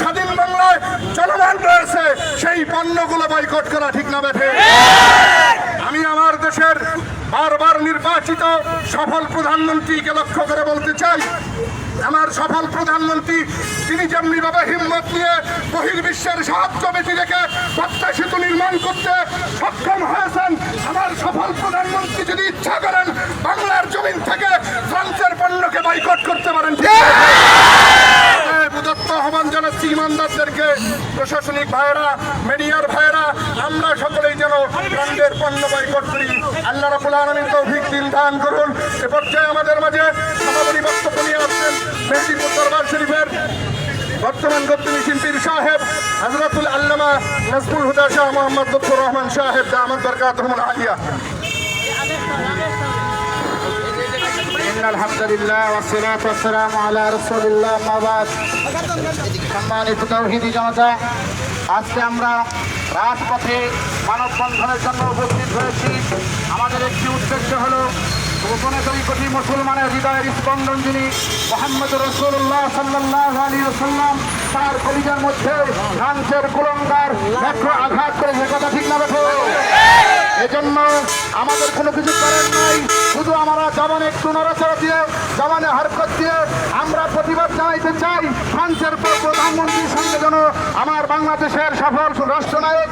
স্বাধীন বাংলায় চলমান রয়েছে, সেই পণ্যগুলো বয়কট করা ঠিক না বেঠে। আমি আমার দেশের বারবার নির্বাচিত সফল প্রধানমন্ত্রীকে লক্ষ্য করে বলতে চাই, আমার সফল প্রধানমন্ত্রী, তিনি যেমনি ভাবে হিম্মত নিয়ে বহির্বিশ্বের সাহায্য বেশি রেখে পদ্মা সেতু নির্মাণ করতে সক্ষম হয়েছেন, আমার সফল প্রধানমন্ত্রী যদি ইচ্ছা করেন বাংলার জমিন থেকে ফ্রান্সের পণ্যকে বয়কট করতে পারেন ঠিক আছে? হ্যাঁ, প্রদত্ত আহ্বান জানাচ্ছি ইমানদারদেরকে প্রশাসনিক ভাইয়েরা মিডিয়ার ভাইয়েরা, আমরা সকলেই যেন ব্র্যান্ডের পণ্য বয়কট করি। আল্লাহ রাবুল আলমীর তৌফিক দিন, দান করুন। এ পর্যায়ে আমাদের মাঝে সমাপনী বক্তব্য নিয়ে আসছেন মেহেদিপুর দরবার শরীফের বর্তমান গদ্দিনী শিল্পীর সাহেব হজরতুল আল্লামা নজরুল হুদা শাহ মোহাম্মদ লুৎফুর রহমান সাহেব। দামাদ বরকাত আলিয়া। আলহামদুলিল্লাহ ওয়াসসালাতু ওয়াসসালামু আলা রাসূলিল্লাহ জনতা, আজকে আমরা রাজপথে মানববন্ধনের জন্য উপস্থিত হয়েছি। আমাদের একটি উদ্দেশ্য হলো গোপনে দুই কোটি মুসলমানের হৃদয়ের স্পন্দন যিনি মোহাম্মদ রসুল্লাহ সাল্লাহ আলী রসাল্লাম তার কলিজার মধ্যে ফ্রান্সের কুলঙ্গার মেট্রো আঘাত করে সে কথা ঠিক না রাখো এজন্য আমাদের কোনো কিছু করার নাই। শুধু আমরা জবানে একটু নড়াচড়া দিয়ে, জবানে হরকত দিয়ে আমরা প্রতিবাদ জানাইতে চাই। ফ্রান্সের প্র- প্রধানমন্ত্রীর সঙ্গে যেন আমার বাংলাদেশের সফল রাষ্ট্রনায়ক,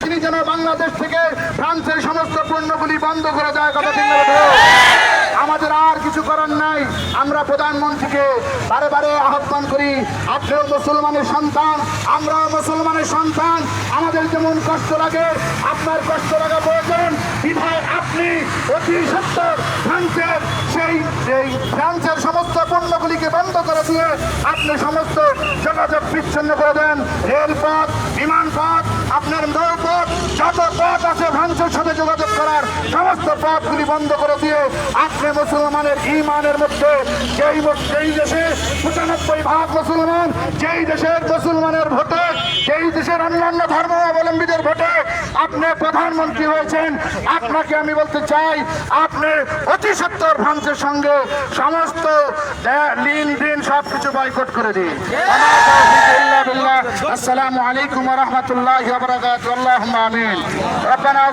তিনি যেন বাংলাদেশ থেকে ফ্রান্সের সমস্ত পণ্যগুলি বন্ধ করে দেয়, কথা ঠিক না বেঠো? আমাদের আর কিছু করার নাই আমরা প্রধানমন্ত্রীকে বারে বারে আহ্বান করি, আপনিও মুসলমানের সন্তান, আমরাও মুসলমানের সন্তান। আমাদের যেমন কষ্ট লাগে, আপনার কষ্ট লাগা প্রয়োজন বিধায় আপনি অতি সত্তর ফ্রান্সের সেই সেই ফ্রান্সের সমস্ত পণ্যগুলিকে বন্ধ করে দিয়ে আপনি সমস্ত যোগাযোগ বিচ্ছিন্ন করে দেন। রেলপথ, বিমানপথ মানুষের সাথে যোগাযোগ করার সমস্ত পথগুলি বন্ধ করে দিয়ে আপনি মুসলমানের ইমানের মধ্যে, যেই যেই দেশে পঁচানব্বই ভাগ মুসলমান, যেই দেশের মুসলমানের ভোটে, যেই দেশের অন্যান্য ধর্মাবলম্বীদের ভোটে আপনি প্রধানমন্ত্রী হয়েছেন, আপনাকে আমি বলতে চাই, আপনি অতি সত্তর ফ্রান্সের সঙ্গে সমস্ত ঋণ দিন সব কিছু বয়কট করে দিন। আসসালামু আলাইকুম রহমতুল্লাহ আমিন।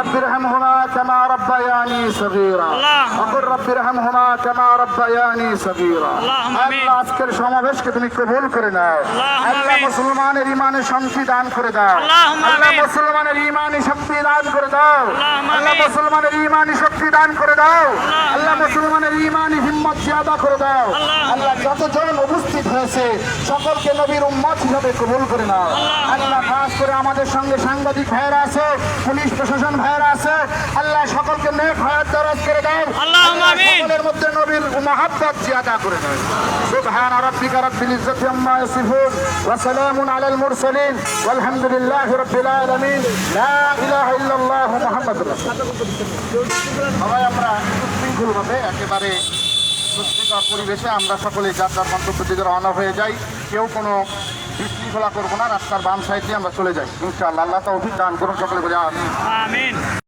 رب ارحمهما كما ربياني صغيرا وقل رب ارحمهما كما ربياني صغيرا اللهم آمين। আল্লাহ আজকের সমাবেশকে তুমি কবুল করে নাও اللهم আল্লাহ آمين। মুসলমানের ইমানে শান্তি দান করে দাও اللهم আল্লাহ آمين। মুসলমানের ইমানি শক্তি দান করে দাও اللهم আল্লাহ آمين। মুসলমানের ইমানি শক্তি দান করে দাও اللهم আল্লাহ آمين। মুসলমানের ইমানি হিম্মত জিয়াদা করে দাও اللهم আল্লাহ যতজন উপস্থিত হয়েছে সকলকে নবীর উম্মত হিসাবে কবুল করে নাও আল্লাহ খাস করে আমাদের সঙ্গে সাংবাদিক ভাইয়েরা আছে পুলিশ প্রশাসন ভাইয়েরা আছে আল্লাহ সকলকে নেক হায়াত দরাজ করে দাও। আল্লাহ সকলের মধ্যে নবীর মহাব্বত জিয়াদা করে দাও। সুবহান রাব্বিকা রাব্বিল ইজ্জাতি আম্মা ইয়াসিফুন ওয়া সালামুন আলাল মুরসালিন আলহামদুলিল্লাহি রাব্বিল আলামিন। লা ইলাহা ইল্লাল্লাহ মুহাম্মাদুর রাসূলুল্লাহ। সবাই আমরা সুশৃঙ্খলভাবে একেবারে সুস্থিকর পরিবেশে আমরা সকলে যার যার মন্তব্য রওনা হয়ে যাই। কেউ কোনো বিশৃঙ্খলা করব না, রাস্তার বাম সাইডে আমরা চলে যাই। ইনশাআল্লাহ, আল্লাহ তৌফিক দান করুন, সকলে আমিন।